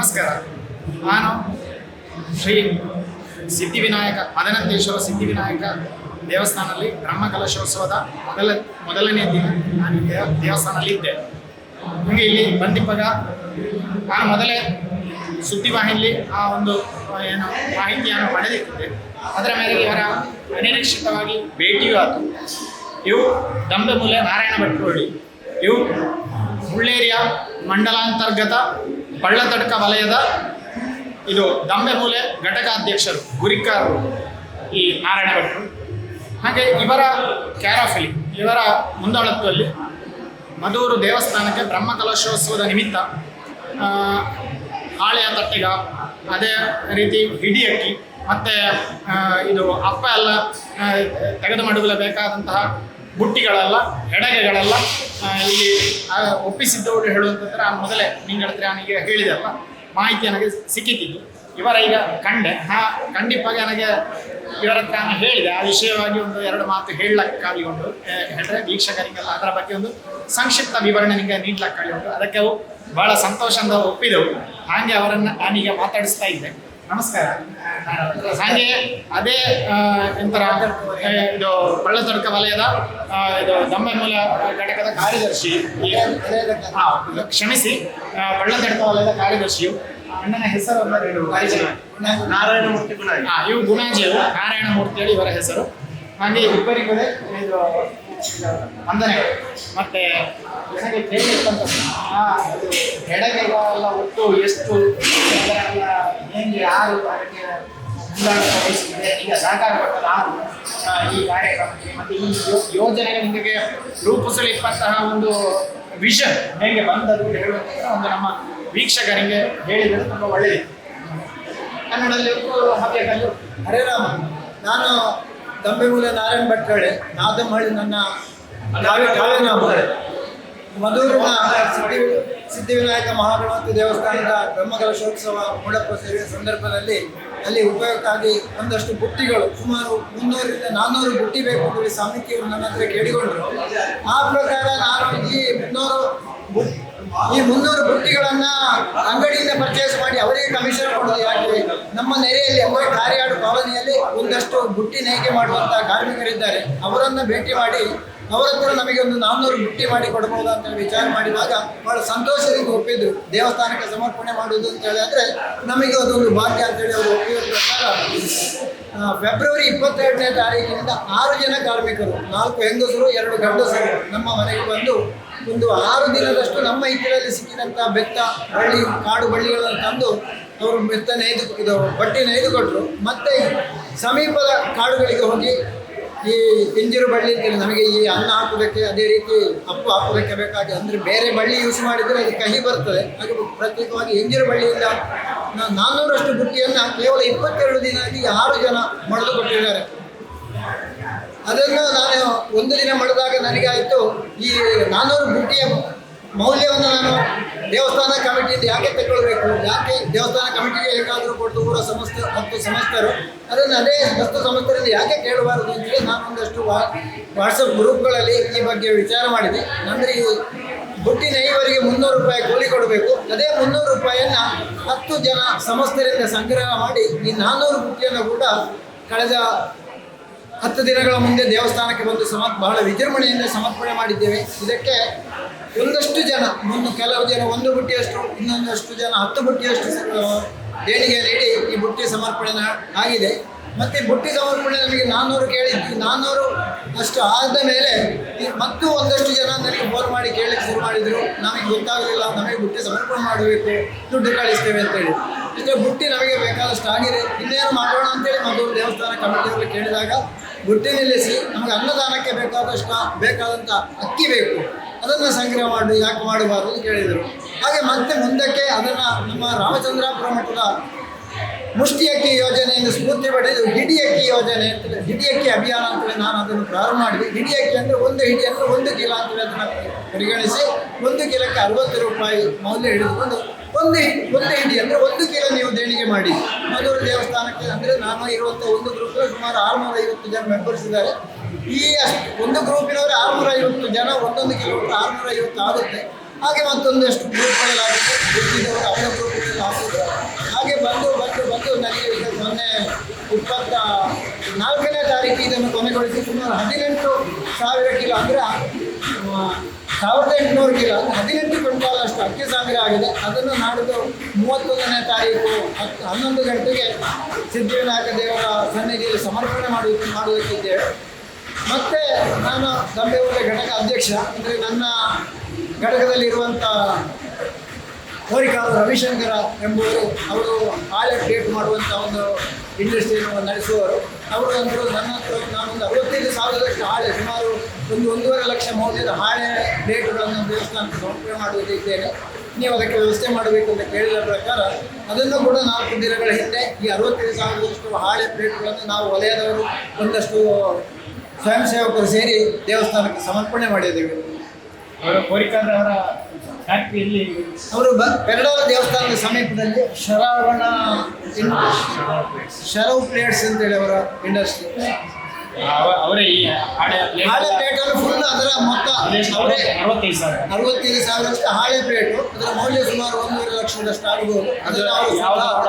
ನಮಸ್ಕಾರ. ನಾನು ಶ್ರೀ ಸಿದ್ಧಿವಿನಾಯಕ ಮದನಂತೇಶ್ವರ ಸಿದ್ಧಿವಿನಾಯಕ ದೇವಸ್ಥಾನದಲ್ಲಿ ಬ್ರಹ್ಮ ಕಲಶೋತ್ಸವದ ಮೊದಲ, ಮೊದಲನೇ ದಿನ ನಾನು ದೇವಸ್ಥಾನದಲ್ಲಿ ಇದ್ದೆ. ನನಗೆ ಇಲ್ಲಿ ಬಂದಿಪ್ಪಾಗ ನಾನು ಮೊದಲೇ ಸುದ್ದಿವಾಹಿನಿಯಲ್ಲಿ ಆ ಒಂದು ಏನು, ಮಾಹಿತಿಯನ್ನು ಪಡೆದಿದ್ದೆ. ಅದರ ಮೇರೆಗೆ ಇವರ ಅನಿರೀಕ್ಷಿತವಾಗಿ ಭೇಟಿಯೂ ಆಯಿತು ಇವು ದಂಬೆಮೂಲೆ ನಾರಾಯಣ ಭಟ್ರುಹಳ್ಳಿ ಇವು ಮುಳ್ಳೇರಿಯ ಮಂಡಲಾಂತರ್ಗತ ಬಳ್ಳತಡ್ಕ ವಲಯದ ಇದು ದಂಬೆಮೂಲೆ ಘಟಕಾಧ್ಯಕ್ಷರು, ಗುರಿಕಾರರು ಈ ನಾರಾಯಣ ಭಟ್ರು ಹಾಗೆ ಇವರ ಕ್ಯಾರಾಫಿಲಿ, ಇವರ ಮುಂದಾಳತ್ವದಲ್ಲಿ ಮಧೂರು ದೇವಸ್ಥಾನಕ್ಕೆ ಬ್ರಹ್ಮ ಕಲಶೋತ್ಸವದ ನಿಮಿತ್ತ ಹಾಳೆಯ ತಟ್ಟೆಗ, ಅದೇ ರೀತಿ ಹಿಡಿ ಅಕ್ಕಿ, ಮತ್ತು ಇದು ಅಪ್ಪ ಎಲ್ಲ ತೆಗೆದು ಮಾಡಲು ಬೇಕಾದಂತಹ ಬುಟ್ಟಿಗಳೆಲ್ಲ ಹೆಡಗೆಗಳೆಲ್ಲ ಇಲ್ಲಿ ಒಪ್ಪಿಸಿದ್ದವರು ಹೇಳುವಂತಂದ್ರೆ ಆ ಮೊದಲೇ ನಿಂಗಳತ್ರ ನನಗೆ ಹೇಳಿದೆಲ್ಲ ಮಾಹಿತಿ ನನಗೆ ಸಿಕ್ಕಿದ್ದು. ಇವರ ಈಗ ಕಂಡೆ. ಹಾ, ಖಂಡಿತವಾಗಿ ನನಗೆ ಇವರ ನಾನು ಹೇಳಿದೆ. ಆ ವಿಷಯವಾಗಿ ಒಂದು ಎರಡು ಮಾತು ಹೇಳಕ್ಕಾಗಿಕೊಂಡು ಹೇಳಿದ್ರೆ ವೀಕ್ಷಕರಿಗೆಲ್ಲ ಅದರ ಬಗ್ಗೆ ಒಂದು ಸಂಕ್ಷಿಪ್ತ ವಿವರಣೆ ನಿಮಗೆ ನೀಡ್ಲಕ್ಕಾಗಿಕೊಂಡು ಅದಕ್ಕೆ ಅವು ಬಹಳ ಸಂತೋಷದಿಂದ ಒಪ್ಪಿದೆವು. ಹಾಗೆ ಅವರನ್ನು ನಾನೀಗ ಮಾತಾಡಿಸ್ತಾ ಇದ್ದೆ. ನಮಸ್ಕಾರ. ಹಾಗೆ ಅದೇ ಎಂತರ ಇದು ಬಳ್ಳತೊಡಕ ವಲಯದ ಇದು ದಮ್ಮೆಮೂಲ ಘಟಕದ ಕಾರ್ಯದರ್ಶಿ ಈ- ಹಾ, ಇದು ಕ್ಷಮಿಸಿ ಆ, ಬಳ್ಳತೊಡಕ ವಲಯದ ಕಾರ್ಯದರ್ಶಿಯು ಅಣ್ಣನ ಹೆಸರು ನಾರಾಯಣ ಮೂರ್ತಿ ಪರಿಚಯ. ಮಾಡಿ. ನಾರಾಯಣಮೂರ್ತಿ ಗುಣ ಹಾ, ಇವು ಗುಣಾಜಿಯವರು ನಾರಾಯಣ ಮೂರ್ತಿ ಹೇಳಿ ಇವರ ಹೆಸರು. ಹಾಗೆ ಇಬ್ಬರಿಗೂ ಇದು ವಂದನೆಗಳು ಮತ್ತೆ ನನಗೆ ಕೇಳಿರ್ತಕ್ಕಂಥ ಎಡಗೈಗಳೆಲ್ಲ ಒಟ್ಟು ಎಷ್ಟು? ಹೆಂಗೆ ಯಾರು ಅದಕ್ಕೆ ವಹಿಸಿದೆ ಈಗ ಸಹಕಾರ ಯಾರು ಈ ಕಾರ್ಯಕ್ರಮಕ್ಕೆ ಮತ್ತು ಈ ಯೋಜನೆಯ ಮುಂದೆ ನಿಮಗೆ ರೂಪಿಸಲು ಇಪ್ಪಂತಹ ಒಂದು ವಿಷನ್ ಹೇಗೆ ಬಂದದ್ದು ಹೇಳುವಂತ ಒಂದು ನಮ್ಮ ವೀಕ್ಷಕರಿಗೆ ಹೇಳಿದರೆ ತುಂಬ ಒಳ್ಳೆಯದು. ಕನ್ನಡದಲ್ಲಿ ಹಾಗೆ ಹರೇ ರಾಮ ನಾನು ದಂಬೆಮೂಲ ನಾರಾಯಣ ಹೇಳಿ ನಾದಮಹಳ್ಳಿ ನನ್ನ ಕಾವ್ಯ ಕಾವ್ಯನಾಮ ಮಧೂರಿನ ಸಿದ್ಧಿ ಸಿದ್ಧಿವಿನಾಯಕ ಮಹಾಗಣಪತಿ ದೇವಸ್ಥಾನದ ಬ್ರಹ್ಮಕಲಶೋತ್ಸವ ಮೂಡಪ್ಪ ಸೇವೆಯ ಸಂದರ್ಭದಲ್ಲಿ ಅಲ್ಲಿ ಉಪಯೋಗಕ್ಕಾಗಿ ಒಂದಷ್ಟು ಬುಟ್ಟಿಗಳು, ಸುಮಾರು ಮುನ್ನೂರಿಂದ ನಾನ್ನೂರು ಬುಟ್ಟಿ ಬೇಕು ಅಂತೇಳಿ ಸಮಿತಿಯವರು ನನ್ನ ಹತ್ರ ಕೇಳಿಕೊಂಡರು. ಆ ಪ್ರಕಾರ ನಾನು ಈ ಮುನ್ನೂರು ಈ ಮುನ್ನೂರು ಬುಟ್ಟಿಗಳನ್ನ ಅಂಗಡಿಯಿಂದ ಪರ್ಚೇಸ್ ಮಾಡಿ ಅವರಿಗೆ ಕಮಿಷನ್ ಕೊಡೋದು ಯಾಕೆ? ನಮ್ಮ ನೆರೆಯಲ್ಲಿ ಅವರ ಕಾರ್ಯಾಡು ಕಾಲೋನಿಯಲ್ಲಿ ಒಂದಷ್ಟು ಬುಟ್ಟಿ ನೇಯ್ಗೆ ಮಾಡುವಂತಹ ಕಾರ್ಮಿಕರಿದ್ದಾರೆ. ಅವರನ್ನ ಭೇಟಿ ಮಾಡಿ ಅವರ ಹತ್ರ ನಮಗೆ ಒಂದು ನಾನ್ನೂರು ಮುಟ್ಟಿ ಮಾಡಿ ಕೊಡಬಹುದಾ ಅಂತ ವಿಚಾರ ಮಾಡಿದಾಗ ಬಹಳ ಸಂತೋಷದಿಂದ ಒಪ್ಪಿದ್ರು. ದೇವಸ್ಥಾನಕ್ಕೆ ಸಮರ್ಪಣೆ ಮಾಡುವುದು ಅಂತ ಹೇಳಿ ಅಂದ್ರೆ ನಮಗೆ ಅದೊಂದು ಭಾಗ್ಯ ಅಂತೇಳಿ ಅವರು ಒಪ್ಪಿದ ಪ್ರಕಾರ ಫೆಬ್ರವರಿ ಇಪ್ಪತ್ತೆರಡನೇ ತಾರೀಕಿನಿಂದ ಆರು ಜನ ಕಾರ್ಮಿಕರು, ನಾಲ್ಕು ಹೆಂಗಸರು, ಎರಡು ಗಂಡಸರು ನಮ್ಮ ಮನೆಗೆ ಬಂದು ಒಂದು ಆರು ದಿನದಷ್ಟು ನಮ್ಮ ಹಿತ್ತಿನಲ್ಲಿ ಸಿಕ್ಕಿದಂಥ ಬೆತ್ತ, ಬಳ್ಳಿ, ಕಾಡು ಬಳ್ಳಿಗಳನ್ನು ತಂದು ಅವರು ಬೆತ್ತ ನೇಯ್ದು ಇದು ಬಟ್ಟೆ ನೇಯ್ದು ಕೊಟ್ಟರು ಮತ್ತೆ ಸಮೀಪದ ಕಾಡುಗಳಿಗೆ ಹೋಗಿ ಈ ಪಿಂಜಿರು ಬಳ್ಳಿ ಅಂತೇಳಿ ನಮಗೆ ಈ ಅನ್ನ ಹಾಕೋದಕ್ಕೆ ಅದೇ ರೀತಿ ಅಪ್ಪು ಹಾಕೋದಕ್ಕೆ ಬೇಕಾಗಿ ಅಂದರೆ ಬೇರೆ ಬಳ್ಳಿ ಯೂಸ್ ಮಾಡಿದರೆ ಅದು ಕಹಿ ಬರ್ತದೆ. ಹಾಗೆ ಪ್ರತ್ಯೇಕವಾಗಿ ಇಂಜಿರು ಬಳ್ಳಿಯಿಂದ ನಾನ್ನೂರಷ್ಟು ಬುಟ್ಟಿಯನ್ನು ಕೇವಲ ಇಪ್ಪತ್ತೆರಡು ದಿನ ಆಗಿ ಆರು ಜನ ಮಳೆದು ಕೊಟ್ಟಿದ್ದಾರೆ. ಅದನ್ನು ನಾನು ಒಂದು ದಿನ ಮಡಿದಾಗ ನನಗೆ ಆಯಿತು ಈ ನಾನ್ನೂರು ಬುಟ್ಟಿಯ ಮೌಲ್ಯವನ್ನು ನಾನು ದೇವಸ್ಥಾನ ಕಮಿಟಿಯಿಂದ ಯಾಕೆ ತಗೊಳ್ಬೇಕು ಯಾಕೆ ದೇವಸ್ಥಾನ ಕಮಿಟಿಗೆ ಹೇಗಾದರೂ ಕೊಟ್ಟು ಊರ ಸಮಸ್ತ ಹತ್ತು ಸಮಸ್ತರು, ಅದನ್ನು ಅದೇ ಹತ್ತು ಸಮಸ್ತರಿಂದ ಯಾಕೆ ಕೇಳಬಾರದು ಅಂತೇಳಿ ನಾನು ಒಂದಷ್ಟು ವಾ ವಾಟ್ಸಪ್ ಗ್ರೂಪ್ಗಳಲ್ಲಿ ಈ ಬಗ್ಗೆ ವಿಚಾರ ಮಾಡಿದೆ. ಅಂದರೆ ಈ ಬುಟ್ಟಿ ಐವರಿಗೆ ಮುನ್ನೂರು ರೂಪಾಯಿ ಕೂಲಿ ಕೊಡಬೇಕು. ಅದೇ ಮುನ್ನೂರು ರೂಪಾಯಿಯನ್ನು ಹತ್ತು ಜನ ಸಮಸ್ತರಿಂದ ಸಂಗ್ರಹ ಮಾಡಿ ಈ ನಾನ್ನೂರು ಬುಟ್ಟಿಯನ್ನು ಕೂಡ ಕಳೆದ ಹತ್ತು ದಿನಗಳ ಮುಂದೆ ದೇವಸ್ಥಾನಕ್ಕೆ ಬಂದು ಸಮ ಬಹಳ ವಿಜೃಂಭಣೆಯಿಂದ ಸಮರ್ಪಣೆ ಮಾಡಿದ್ದೇವೆ. ಇದಕ್ಕೆ ಒಂದಷ್ಟು ಜನ ಒಂದು ಕೆಲವು ಜನ ಒಂದು ಬುಟ್ಟಿಯಷ್ಟು, ಇನ್ನೊಂದಷ್ಟು ಜನ ಹತ್ತು ಬುಟ್ಟಿಯಷ್ಟು ದೇಣಿಗೆ ನೀಡಿ ಈ ಬುಟ್ಟಿ ಸಮರ್ಪಣೆ ಆಗಿದೆ. ಮತ್ತು ಬುಟ್ಟಿ ಸಮರ್ಪಣೆ ನಮಗೆ ನಾನ್ನೂರು ಕೇಳಿದ್ವಿ. ನಾನ್ನೂರು ಅಷ್ಟು ಆದ ಮೇಲೆ ಮತ್ತು ಒಂದಷ್ಟು ಜನ ನನಗೆ ಫೋನ್ ಮಾಡಿ ಕೇಳಲಿಕ್ಕೆ ಶುರು ಮಾಡಿದರು. ನಮಗೆ ಗೊತ್ತಾಗಲಿಲ್ಲ, ನಮಗೆ ಬುಟ್ಟಿ ಸಮರ್ಪಣೆ ಮಾಡಬೇಕು, ದುಡ್ಡು ಕಳಿಸ್ತೇವೆ ಅಂತೇಳಿ ಇಷ್ಟೇ ಬುಟ್ಟಿ ನಮಗೆ ಬೇಕಾದಷ್ಟು ಆಗಿದೆ. ಇನ್ನೇನು ಮಾಡೋಣ ಅಂತೇಳಿ ಮಗು ದೇವಸ್ಥಾನ ಕಮಿಟಿಯವರು ಕೇಳಿದಾಗ ಬುಟ್ಟಿ ನಿಲ್ಲಿಸಿ ನಮಗೆ ಅನ್ನದಾನಕ್ಕೆ ಬೇಕಾದಷ್ಟು ಬೇಕಾದಂಥ ಅಕ್ಕಿ ಬೇಕು. ಅದನ್ನು ಸಂಗ್ರಹ ಮಾಡಿ, ಯಾಕೆ ಮಾಡಬಾರದು ಅಂತ ಕೇಳಿದರು. ಹಾಗೆ ಮತ್ತೆ ಮುಂದಕ್ಕೆ ಅದನ್ನು ನಮ್ಮ ರಾಮಚಂದ್ರಾಪುರ ಮಠದ ಮುಷ್ಟಿ ಅಕ್ಕಿ ಯೋಜನೆಯಿಂದ ಸ್ಫೂರ್ತಿ ಪಡೆದು ಹಿಡಿ ಅಕ್ಕಿ ಯೋಜನೆ ಅಂತೇಳಿ ಹಿಡಿ ಅಕ್ಕಿ ಅಭಿಯಾನ ಅಂತೇಳಿ ನಾನು ಅದನ್ನು ಪ್ರಾರಂಭ ಮಾಡಿದೆ. ಹಿಡಿ ಅಕ್ಕಿ ಅಂದರೆ ಒಂದು ಹಿಡಿ ಅಂದರೆ ಒಂದು ಕಿಲೋ ಅಂತೇಳಿ ಅದನ್ನು ಪರಿಗಣಿಸಿ, ಒಂದು ಕಿಲೋಕ್ಕೆ ಅರವತ್ತು ರೂಪಾಯಿ ಮೌಲ್ಯ ಹಿಡಿದುಕೊಂಡು ಒಂದೇ ಒಂದೇ ಹಿಡಿ ಅಂದರೆ ಒಂದು ಕಿಲೋ ನೀವು ದೇಣಿಗೆ ಮಾಡಿ. ಮಧುರ ದೇವಸ್ಥಾನಕ್ಕೆ ಅಂದರೆ ನಾನು ಇರುವಂಥ ಒಂದು ಗ್ರೂಪ್ ಸುಮಾರು ಆರುನೂರ ಐವತ್ತು ಜನ ಮೆಂಬರ್ಸ್ ಇದ್ದಾರೆ. ಈ ಅಷ್ಟು, ಒಂದು ಗ್ರೂಪಿನವರು ಆರುನೂರ ಐವತ್ತು ಜನ ಒಂದೊಂದು ಕಿಲೋಮೀಟರ್ ಆರುನೂರ ಐವತ್ತು ಆಗುತ್ತೆ. ಹಾಗೆ ಮತ್ತೊಂದಷ್ಟು ಗ್ರೂಪ್ಗಳಾಗುತ್ತೆ ಗೊತ್ತಿದ್ದವರು ಅವರ ಗ್ರೂಪ್ಗಳಲ್ಲಿ ಆಗುತ್ತೆ ಹಾಗೆ ಬಂದು ಬಂದು ಬಂದು ನನಗೆ ಮೊನ್ನೆ ಇಪ್ಪತ್ತ ನಾಲ್ಕನೇ ತಾರೀಕು ಇದನ್ನು ಕೊನೆಗೊಳಿಸಿ ಸುಮಾರು ಹದಿನೆಂಟು ಸಾವಿರ ಕಿಲೋ ಅಂದರೆ ಸಾವಿರದ ಎಂಟುನೂರು ಕಿಲೋ ಹದಿನೆಂಟು ಕ್ವಿಂಟಾಲ್ ಅಷ್ಟು ಅಕ್ಕಿ ಸಂಗ್ರಹ ಆಗಿದೆ. ಅದನ್ನು ನಾಡಿದ್ದು ಮೂವತ್ತೊಂದನೇ ತಾರೀಕು, ಹತ್ತು ಹನ್ನೊಂದು ಗಂಟೆಗೆ ಸಿದ್ಧಿವಿನಾಯಕ ದೇವರ ಸನ್ನಿಧಿಯಲ್ಲಿ ಸಮರ್ಪಣೆ ಮಾಡಿ ಮಾಡುವುದಕ್ಕಿದ್ದೇವೆ ಮತ್ತೆ ನಾನು ದಂಬೆಹುಲೆ ಘಟಕ ಅಧ್ಯಕ್ಷ, ಅಂದರೆ ನನ್ನ ಘಟಕದಲ್ಲಿರುವಂಥ ಕೋರಿಕಾಲ ರವಿಶಂಕರ ಎಂಬುವರು, ಅವರು ಆಲೆ ಕ್ರಿಯೇಟ್ ಮಾಡುವಂಥ ಒಂದು ಇಂಡಸ್ಟ್ರಿಯನ್ನು ನಡೆಸುವವರು ಅವರು ಅಂದರು ನನ್ನ ಹತ್ರ ನಾನೊಂದು ಅರವತ್ತೈದು ಸಾವಿರದಷ್ಟು ಆಳೆ ಸುಮಾರು ಒಂದು ಒಂದೂವರೆ ಲಕ್ಷ ಮೌಲ್ಯದ ಹಾಳೆ ಪ್ಲೇಟುಗಳನ್ನು ದೇವಸ್ಥಾನಕ್ಕೆ ಸಮರ್ಪಣೆ ಮಾಡುವುದಿದ್ದೇನೆ ನೀವು ಅದಕ್ಕೆ ವ್ಯವಸ್ಥೆ ಮಾಡಬೇಕು ಅಂತ ಕೇಳಿದ ಪ್ರಕಾರ ಅದನ್ನು ಕೂಡ ನಾಲ್ಕು ದಿನಗಳ ಹಿಂದೆ ಈ ಅರವತ್ತೈದು ಸಾವಿರದಷ್ಟು ಹಾಳೆ ಪ್ಲೇಟ್ಗಳನ್ನು ನಾವು ವಲಯದವರು ಒಂದಷ್ಟು ಸ್ವಯಂ ಸೇವಕರು ಸೇರಿ ದೇವಸ್ಥಾನಕ್ಕೆ ಸಮರ್ಪಣೆ ಮಾಡಿದ್ದೇವೆ. ಅವರು ಕೋರಿಕಾರ್ ಅವರ ಫ್ಯಾಕ್ಟ್ರಿಯಲ್ಲಿ ಅವರು ಬ ದೇವಸ್ಥಾನದ ಸಮೀಪದಲ್ಲಿ ಶರವಣ ಶರವ್ ಪ್ಲೇಟ್ಸ್ ಅಂತೇಳಿ ಅವರ ಇಂಡಸ್ಟ್ರಿ ಅವರೇ ಈ ಹಾಳೆ ಹಾಳೆ ಪ್ಲೇಟಲ್ಲಿ ಫುಲ್ ಅದರ ಮೊತ್ತ. ಅರವತ್ತೈದು ಸಾವಿರ. ಅರವತ್ತೈದು ಸಾವಿರದಷ್ಟು ಹಾಳೆ ಪ್ಲೇಟು ಅದರ ಮೌಲ್ಯ ಸುಮಾರು ಒಂದೂವರೆ ಲಕ್ಷದಷ್ಟು ಆಗ್ಬೋದು. ಅದನ್ನು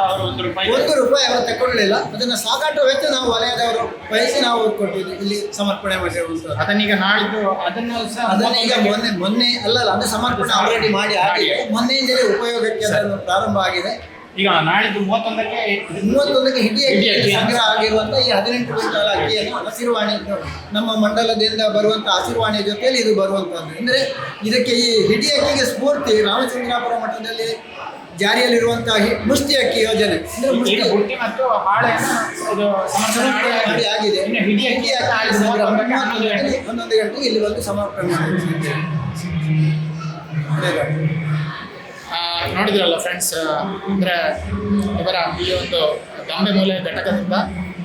ಅವರು ಒಂದು ರೂಪಾಯಿ ಒಂದು ರೂಪಾಯಿ ಅವರು ತಗೊಳ್ಳಿಲ್ಲ ಅದನ್ನು ಸಾಗಾಟ ವೆಚ್ಚ ನಾವು ವಲಯದವರು ವಹಿಸಿ ನಾವು ಕೊಟ್ಟಿದ್ವಿ ಇಲ್ಲಿ ಸಮರ್ಪಣೆ ಮಾಡಿರುವಂಥದ್ದು. ಅದನ್ನೀಗ ನಾಳಿದ್ದು ಅದನ್ನು ಸಹ ಅದನ್ನ ಈಗ ಮೊನ್ನೆ ಮೊನ್ನೆ ಅಲ್ಲ ಅಲ್ಲ ಅಂದರೆ ಸಮರ್ಪಣೆ ಆಲ್ರೆಡಿ ಮಾಡಿ ಆಗಿದೆ ಮೊನ್ನೆಯಿಂದಲೇ ಉಪಯೋಗಕ್ಕೆ ಅದನ್ನು ಪ್ರಾರಂಭ ಆಗಿದೆ. ಈಗ ನಾಳಿದ್ದು ಮೂವತ್ತೊಂದಕ್ಕೆ ಮೂವತ್ತೊಂದಕ್ಕೆ ಹಿಡಿ ಅಕ್ಕಿ. ಸಂಗ್ರಹ ಆಗಿರುವಂತ ಈ ಹದಿನೆಂಟು ಕ್ವಿಂಟಾಲ್ ಅಕ್ಕಿಯನ್ನು ಹಸಿರುವಾಣಿ ನಮ್ಮ ಮಂಡಲದಿಂದ ಬರುವಂತ ಹಸಿರುವಾಣಿ ಜೊತೆಯಲ್ಲಿ ಇದು ಬರುವಂತದ್ದು ಅಂದ್ರೆ ಇದಕ್ಕೆ ಈ ಹಿಡಿ ಅಕ್ಕಿಗೆ ಸ್ಫೂರ್ತಿ ರಾಮಚಂದ್ರಾಪುರ ಮಠದಲ್ಲಿ ಜಾರಿಯಲ್ಲಿರುವಂತಹ ಮುಷ್ಟಿ ಅಕ್ಕಿ ಯೋಜನೆ. ಅಂದ್ರೆ ಮುಷ್ಟಿ ಮತ್ತು ಹಾಳೆಯನ್ನು ಮಾಡಿ ಮಾಡಿ ಆಗಿದೆ. ಹಿಡಿ ಅಕ್ಕಿ ಹನ್ನೊಂದು ಗಂಟೆಗೆ ಇಲ್ಲಿ ಬಂದು ಸಮರ್ಪಣೆ ಆ, ನೋಡಿದ್ರಲ್ಲ ಫ್ರೆಂಡ್ಸ್ ಅಂದರೆ ಇವರ ಈ ಒಂದು ದಾಂಬೆ ಮೂಲೆ ಘಟಕದಿಂದ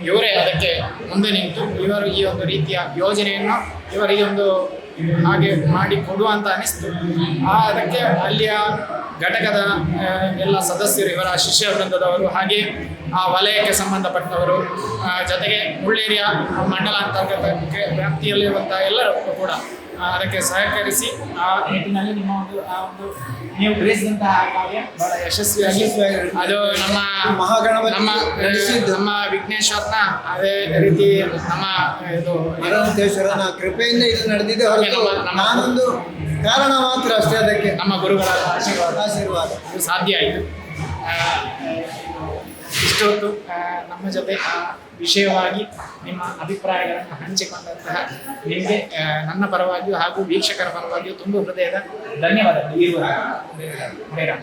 ಇವರೇ ಅದಕ್ಕೆ ಮುಂದೆ ನಿಂತು ಇವರು ಈ ಒಂದು ರೀತಿಯ ಯೋಜನೆಯನ್ನು ಇವರು ಈ ಒಂದು ಹಾಗೆ ಮಾಡಿ ಕೊಡುವ ಅಂತ ಅನಿಸ್ತು. ಆ, ಅದಕ್ಕೆ ಅಲ್ಲಿಯ ಘಟಕದ ಎಲ್ಲ ಸದಸ್ಯರು, ಇವರ ಶಿಷ್ಯ ವೃಂದದವರು ಹಾಗೆ ಆ ವಲಯಕ್ಕೆ ಸಂಬಂಧಪಟ್ಟವರು ಜೊತೆಗೆ ಮುಳ್ಳೇರಿಯ ಮಂಡಲ ಅಂತರ್ಗತಕ್ಕೆ ವ್ಯಾಪ್ತಿಯಲ್ಲಿರುವಂಥ ಎಲ್ಲರೂ ಕೂಡ ಅದಕ್ಕೆ ಸಹಕರಿಸಿ ಆ ನಿಟ್ಟಿನಲ್ಲಿ ನಿಮ್ಮ ಒಂದು ಆ ಒಂದು ನೀವು ಗ್ರಹಿಸಿದಂತಹ ಕಾರ್ಯ ಬಹಳ ಯಶಸ್ವಿ ಯಶಸ್ವಿಯಾಗಿ ಅದು ನಮ್ಮ ಮಹಾಗಣ ನಮ್ಮ. ನಮ್ಮ ವಿಘ್ನೇಶ್ವರನ ಅದೇ ರೀತಿ ನಮ್ಮ ಇದು ಕೃಪೆಯಿಂದ ಇದು ನಡೆದಿದೆ ಹೊರತು ನಾನೊಂದು ಕಾರಣ ಮಾತ್ರ ಅಷ್ಟೇ ಅದಕ್ಕೆ. ನಮ್ಮ ಗುರುಗಳ ಆಶೀರ್ವಾದ. ಆಶೀರ್ವಾದ. ಸಾಧ್ಯ ಆಯಿತು. ಇಷ್ಟೊತ್ತು ನಮ್ಮ ಜೊತೆ, ಆ, ವಿಷಯವಾಗಿ ನಿಮ್ಮ ಅಭಿಪ್ರಾಯಗಳನ್ನು ಹಂಚಿಕೊಂಡಂತಹ ನಿಮಗೆ ನನ್ನ ಪರವಾಗಿಯೂ ಹಾಗೂ ವೀಕ್ಷಕರ ಪರವಾಗಿಯೂ ತುಂಬ ಹೃದಯದ ಧನ್ಯವಾದಗಳು ರಾಮ.